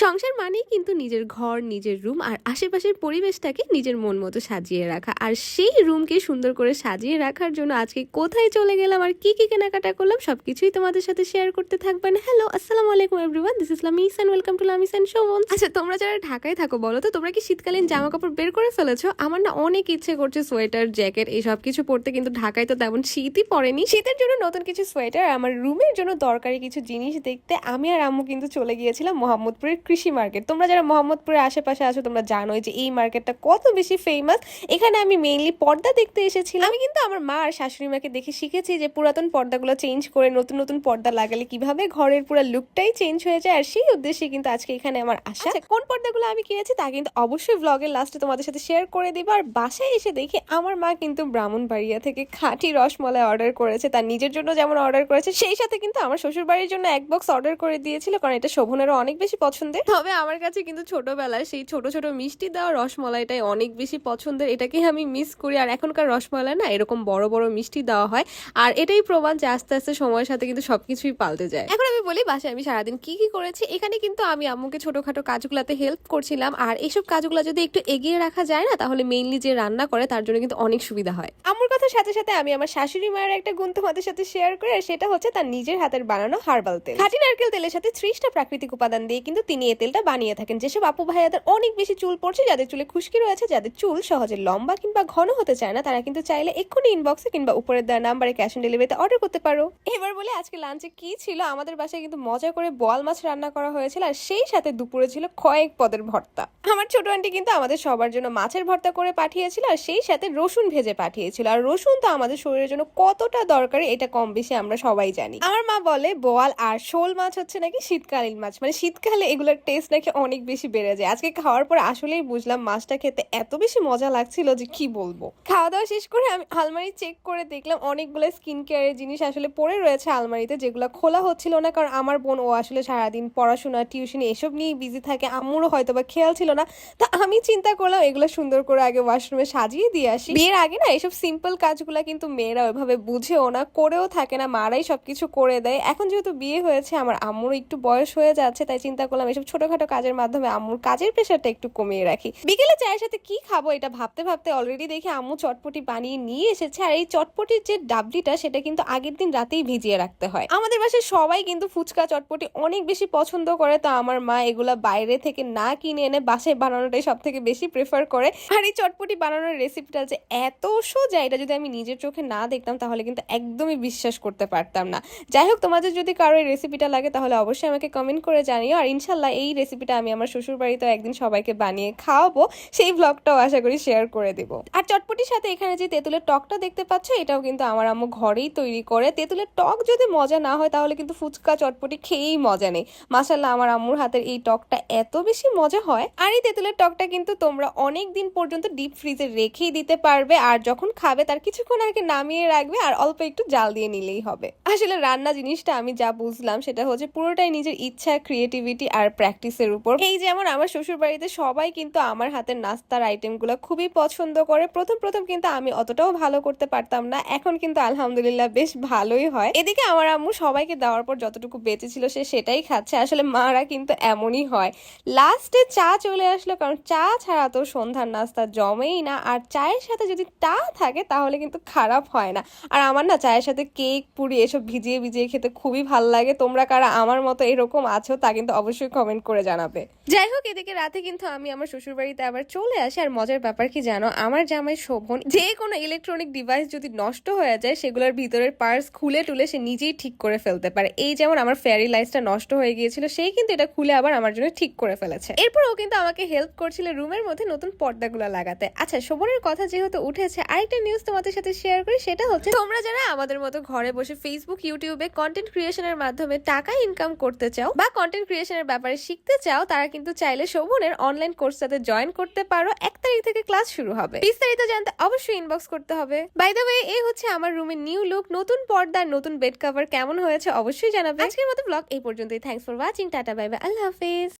সংসার মানেই কিন্তু নিজের ঘর, নিজের রুম আর আশেপাশের পরিবেশটাকে নিজের মন মতো সাজিয়ে রাখা। আর সেই রুমকে সুন্দর করে সাজিয়ে রাখার জন্য আজকে কোথায় চলে গেলাম আর কি কি কেনাকাটা করলাম সবকিছুই তোমাদের সাথে শেয়ার করতে থাকবেন হ্যালো আসসালামু আলাইকুম everyone this is Lamis and welcome to Lamis and Shovon আচ্ছা তোমরা যারা ঢাকায় থাকো, বলো তো, তোমরা কি শীতকালীন জামা কাপড় বের করে ফেলেছো? আমার না অনেক ইচ্ছে করছে সোয়েটার, জ্যাকেট, এই সব কিছু পরতে, কিন্তু ঢাকায় তো তেমন শীতই পড়েনি। শীতের জন্য নতুন কিছু সোয়েটার আমার রুমের জন্য দরকারি কিছু জিনিস দেখতে আমি আর আম্মু কিন্তু চলে গিয়েছিলাম মোহাম্মদপুরের কৃষি মার্কেট। তোমরা যারা মোহাম্মদপুরের আশেপাশে আছো তোমরা জানোই যে এই মার্কেটটা কত বেশি ফেমাস এখানে আমি মেইনলি পর্দা দেখতে এসেছিলাম। আমি কিন্তু আমার মা আর শাশুড়ি মাকে দেখে শিখেছি যে পুরাতন পর্দাগুলো চেঞ্জ করে নতুন নতুন পর্দা লাগালে কীভাবে ঘরের পুরো লুকটাই চেঞ্জ হয়ে যায়। আর সেই উদ্দেশ্যে কিন্তু আজকে এখানে আমার আসা আচ্ছা, কোন পর্দাগুলো আমি কিনেছি তা কিন্তু অবশ্যই ব্লগের লাস্টে তোমাদের সাথে শেয়ার করে দিব। আর বাসায় এসে দেখি আমার মা কিন্তু ব্রাহ্মণবাড়িয়া থেকে খাঁটি রসমলাই অর্ডার করেছে। তার নিজের জন্য যেমন অর্ডার করেছে সেই সাথে কিন্তু আমার শ্বশুর বাড়ির জন্য এক বক্স অর্ডার করে দিয়েছিল। কারণ এটা শোভনেরও অনেক বেশি পছন্দের? তবে আমার কাছে কিন্তু ছোটবেলায় সেই ছোট ছোট মিষ্টি দেওয়া রসমলাইটাই অনেক বেশি পছন্দের। এটাকে আমি মিস করি। আর এখনকার রসমলাই না এরকম বড় বড় মিষ্টি দেওয়া হয়। আর এটাই প্রমাণ যে আস্তে আস্তে সময়ের সাথে কিন্তু সবকিছুই পাল্টে যায়। এখন আমি বলি বাসায় আমি সারাদিন কি কি করেছি? এখানে কিন্তু আমি আম্মুকে ছোটখাটো কাজগুলাতে হেল্প করছিলাম। আর এইসব কাজগুলো যদি একটু এগিয়ে রাখা যায় না তাহলে মেইনলি যে রান্না করে তার জন্য কিন্তু অনেক সুবিধা হয়। আম্মুর কথার সাথে সাথে আমি আমার শাশুড়ি মায়ের একটা গুণ তোমাদের সাথে শেয়ার করি আর সেটা হচ্ছে তার নিজের হাতের বানানো হার্বাল তেল। খাঁটি নারকেল তেলের সাথে ত্রিশটা প্রাকৃতিক উপাদান দিয়ে কিন্তু তিনি এই তেলটা বানিয়ে থাকেন। যেসব আপু ভাইয়াদের অনেক বেশি চুল পড়ছে, যাদের চুলে খুশকি রয়েছে, যাদের চুল সহজে লম্বা কিংবা ঘন হতে চায় না, তারা কিন্তু চাইলে এক্ষুনি ইনবক্সে কিংবা উপরের দেওয়া নাম্বারে ক্যাশ অন ডেলিভারিতে অর্ডার করতে পারো। এবার বলে, আজকে লাঞ্চে কি ছিল? আমাদের বাসায় কিন্তু মজা করে বোয়াল মাছ রান্না করা হয়েছিল, আর সেই সাথে দুপুরে ছিল কয়েক পদের ভর্তা। আমার ছোট আন্টি কিন্তু আমাদের সবার জন্য মাছের ভর্তা করে পাঠিয়েছিল, আর সেই সাথে রসুন ভেজে পাঠিয়েছিল। আর রসুন তো আমাদের শরীরের জন্য কতটা দরকারি, এটা কম বেশি আমরা সবাই জানি। আমার মা বলে, বোয়াল আর শোল মাছ হচ্ছে নাকি শীতকালীন মাছ। মানে শীতকালে এগুলোর টেস্ট নাকি অনেক বেশি বেড়ে যায়। আজকে খাওয়ার পর আসলেই বুঝলাম মাছটা খেতে এত বেশি মজা লাগছিল যে কি বলব। খাওয়া দাওয়া শেষ করে আমি আলমারি চেক করে দেখলাম অনেকগুলো স্কিন কেয়ারের জিনিস আসলে পড়ে রয়েছে আলমারিতে, যেগুলো খোলা হচ্ছিল না, কারণ আমার বোন ও আসলে সারাদিন পড়াশোনা টিউশন এসব নিয়েই বিজি থাকে, আম্মুরও হয়তো বা খেয়াল ছিল না। তা আমি চিন্তা করলাম এগুলো সুন্দর করে আগে ওয়াশরুমে সাজিয়ে দিয়ে আসি। বিয়ের আগে না এসব সিম্পল কাজগুলো কিন্তু মেয়েরা ওইভাবে বুঝেও না, করেও থাকে না, মারাই সবকিছু করে দেয়। এখন যেহেতু বিয়ে হয়েছে, আমার আম্মুর একটু বয়স হয়ে যাচ্ছে, তাই চিন্তা করলাম এসব ছোটখাটো কাজের মাধ্যমে আম্মুর কাজের প্রেশারটা একটু কমিয়ে রাখি। বিকেলে চায়ের সাথে কি খাব এটা ভাবতে ভাবতে অলরেডি দেখে আম্মু চটপটি বানিয়ে নিয়ে এসেছে। আর এই চটপটির যে ডাবলিটা, সেটা কিন্তু আগের দিন রাতেই ভিজিয়ে রাখতে হয়। আমাদের বাসায় সবাই কিন্তু ফুচকা চটপটি অনেক বেশি পছন্দ করে, তো আমার মা এগুলা বাইরে থেকে না কিনে এনে বাসায় বানানোটাই সব থেকে বেশি প্রেফার করে। আর এই চটপটি বানানোর রেসিপিটা যে এত সোজা, এটা যদি আমি নিজের চোখে না দেখতাম, তাহলে কিন্তু একদমই বিশ্বাস করতে পারতাম না। যাই হোক, তোমাদের যদি কারও এই রেসিপিটা লাগে, তাহলে অবশ্যই আমাকে কমেন্ট করে জানিও। আর ইনশাল্লাহ এই রেসিপিটা আমি আমার শ্বশুর বাড়িতেও একদিন সবাইকে বানিয়ে খাওয়াবো, সেই ব্লগটাও আশা করি শেয়ার করে দেব। আর চটপটির সাথে এখানে যে তেঁতুলের টকটা দেখতে পাচ্ছ, এটাও কিন্তু আমার আম্মু ঘরেই তৈরি করে। তেঁতুলের টক যদি মজা না হয়, তাহলে কিন্তু ফুচকা, চটপটি খেয়েই মজা নেই। মাসাল্লাহ আমার আম্মুর হাতের এই টকটা এত বেশি মজা হয়। আর এই তেঁতুলের টকটা কিন্তু তোমরা অনেক দিন পর্যন্ত ডিপ ফ্রিজে রেখেই দিতে পারবে। আর যখন খাবে, তার কিছুক্ষণ আগে নামিয়ে রাখবে আর অল্প একটু জাল দিয়ে নিলেই হবে। আসলে রান্না জিনিসটা আমি যা বুঝলাম, সেটা হচ্ছে পুরোটাই নিজের ইচ্ছা ক্রিয়েটিভিটি আর প্র্যাকটিসের উপর। এই যেমন আমার শ্বশুর বাড়িতে সবাই কিন্তু আমার হাতের নাস্তার আইটেমগুলো খুবই পছন্দ করে। প্রথম প্রথম কিন্তু আমি অতটাও ভালো করতে পারতাম না। এখন কিন্তু আলহামদুলিল্লাহ বেশ ভালোই হয়। এদিকে আমার আম্মু সবাইকে দেওয়ার পর যতটুকু বেঁচে ছিল সে সেটাই খাচ্ছে। আসলে মারা কিন্তু এমনই হয়। লাস্টে চা চলে আসলো, কারণ চা ছাড়া তো সন্ধ্যার নাস্তা জমেই না। আর চায়ের সাথে যদি টা থাকে, তাহলে কিন্তু খারাপ হয় না। আর আমার না চায়ের সাথে কেক, পুরি এসব ভিজিয়ে ভিজিয়ে খেতে খুবই ভালো লাগে। তোমরা কারা আমার মতো এরকম আছো, তা কিন্তু অবশ্যই কমেন্ট করে জানাবে। যাই হোক, এদিকে রাতে কিন্তু আমি আমার শ্বশুর বাড়িতে আবার চলে আসি। আর মজার ব্যাপার কি জানো? আমার জামাই শোভন যে কোনো ইলেকট্রনিক ডিভাইস যদি নষ্ট হয়ে যায়, সেগুলোর ভিতরের পার্স খুলে টুলে সে নিজেই ঠিক করে ফেলতে পারে। এই যেমন আমার ফেয়ারি লাইটসটা নষ্ট হয়ে গিয়েছিল, সেই কিন্তু এটা খুলে আবার আমার জন্য ঠিক করে ফেলেছে। এরপর ও কিন্তু আমাকে হেল্প করছিল রুমের মধ্যে নতুন পর্দাগুলো লাগাতে। আচ্ছা শোভনের কথা যেহেতু উঠেছে, আরেকটা নিউজ তোমাদের সাথে শেয়ার করি, সেটা হচ্ছে তোমরা যারা আমাদের মতো ঘরে বসে ফেসবুক ইউটিউবে কন্টেন্ট ক্রিয়েশনের মাধ্যমে টাকা ইনকাম করতে চাও বা কন্টেন্ট ক্রিয়েশনের ব্যাপারে শিখতে চাও, তারা কিন্তু চাইলে শোভনের অনলাইন কোর্স কোর্সটাতে জয়েন করতে পারো। এক তারিখ থেকে ক্লাস শুরু হবে। বিস্তারিত জানতে অবশ্যই ইনবক্স করতে হবে। বাই দ্য ওয়ে এই হচ্ছে আমার রুমের নিউ লুক নতুন পর্দার নতুন বেড কভার কেমন হয়েছে অবশ্যই জানাবে। আজকের মতো ব্লগ এই পর্যন্তই। Thanks for watching tata bye bye আল্লাহ হাফেজ।